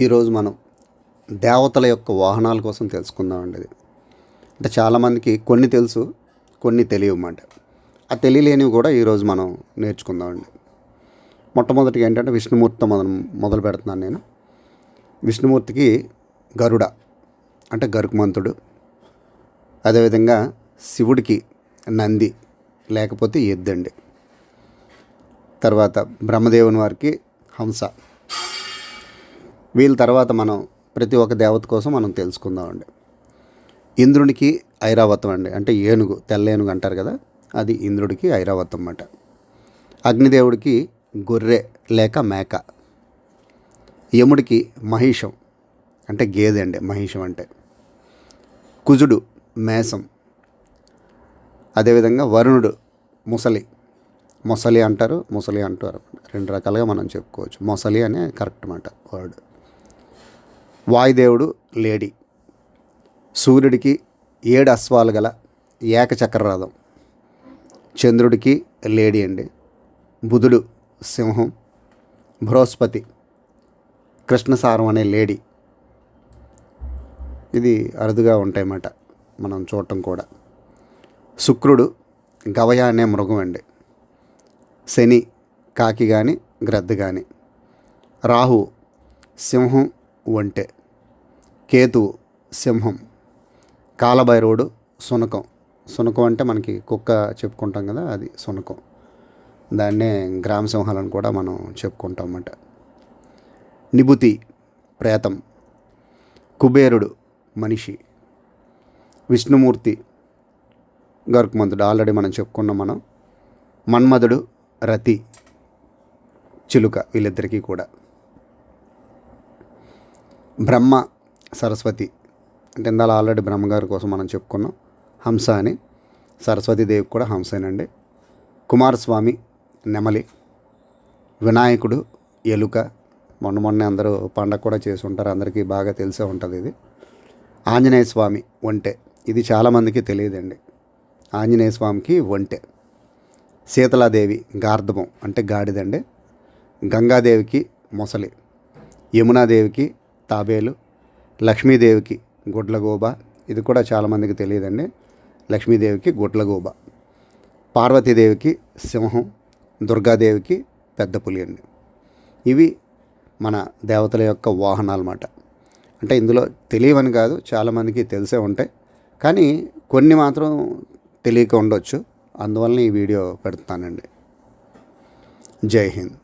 ఈరోజు మనం దేవతల యొక్క వాహనాల కోసం తెలుసుకుందామండి ఇది అంటే చాలామందికి కొన్ని తెలుసు కొన్ని తెలియమాట ఆ తెలియలేనివి కూడా ఈరోజు మనం నేర్చుకుందామండి. మొట్టమొదటిగా ఏంటంటే విష్ణుమూర్తితో మొదలు మొదలు పెడుతున్నాను నేను. విష్ణుమూర్తికి గరుడ అంటే గరుకుమంతుడు. అదేవిధంగా శివుడికి నంది లేకపోతే ఎద్దండి. తర్వాత బ్రహ్మదేవుని వారికి హంస. వీళ్ళ తర్వాత మనం ప్రతి ఒక్క దేవత కోసం మనం తెలుసుకుందామండి ఇంద్రునికి ఐరావతం అండి. అంటే ఏనుగు తెల్ల ఏనుగు అంటారు కదా అది ఇంద్రుడికి ఐరావతం అన్నమాట. అగ్నిదేవుడికి గొర్రె లేక మేక. యముడికి మహిషం అంటే గేదె అండి మహిషం అంటే. కుజుడు మేసం. అదేవిధంగా వరుణుడు ముసలి. మొసలి అంటారు ముసలి అంటారు. రెండు రకాలుగా మనం చెప్పుకోవచ్చు. మొసలి అనే కరెక్ట్ మాట వర్డ్. వాయుదేవుడు లేడి. సూర్యుడికి ఏడు అశ్వాలు గల ఏకచక్రరథం. చంద్రుడికి లేడీ అండి. బుధుడు సింహం. బృహస్పతి కృష్ణసారం అనే లేడీ. ఇది అరుదుగా ఉంటాయన్నమాట మనం చూడటం కూడా. శుక్రుడు గవయ అనే మృగం అండి. శని కాకి కానీ గ్రద్ద కానీ రాహు సింహం ఒంటె కేతు సింహం. కాలభైరవుడు సునకం. సునకం అంటే మనకి కుక్క చెప్పుకుంటాం కదా అది సునకం. దాన్నే గ్రామ సింహాలను కూడా మనం చెప్పుకుంటాం అన్నమాట. నిబుతి ప్రేతం. కుబేరుడు మనిషి. విష్ణుమూర్తి గరుకుమంతుడు. ఆల్రెడీ మనం చెప్పుకున్నాం మనం. మన్మధుడు రతి. చిలుక వీళ్ళిద్దరికీ కూడా. బ్రహ్మ సరస్వతి అంటే ఇందాల ఆల్రెడీ బ్రహ్మగారి కోసం మనం చెప్పుకున్నాం. హంస అని. సరస్వతీదేవి కూడా హంసేనండి. కుమారస్వామి నెమలి. వినాయకుడు ఎలుక. మొన్న మొన్న అందరూ పండగ కూడా చేసి ఉంటారు. అందరికీ బాగా తెలిసే ఉంటుంది ఇది. ఆంజనేయ స్వామి ఒంటె. ఇది చాలామందికి తెలియదండి. ఆంజనేయ స్వామికి ఒంటె. శీతలాదేవి గార్ధమం అంటే గాడిదండి. గంగాదేవికి మొసలి. యమునాదేవికి తాబేలు లక్ష్మీదేవికి గుడ్లగూబ. ఇది కూడా చాలామందికి తెలియదండి. లక్ష్మీదేవికి గుడ్లగూబ. పార్వతీదేవికి సింహం దుర్గాదేవికి పెద్ద పులి అండి. ఇవి మన దేవతల యొక్క వాహనాలన్నమాట. అంటే ఇందులో తెలియవని కాదు చాలామందికి తెలిసే ఉంటాయి. కానీ కొన్ని మాత్రం తెలియక ఉండొచ్చు. అందువలన ఈ వీడియో పెడుతున్నానండి జై హింద్.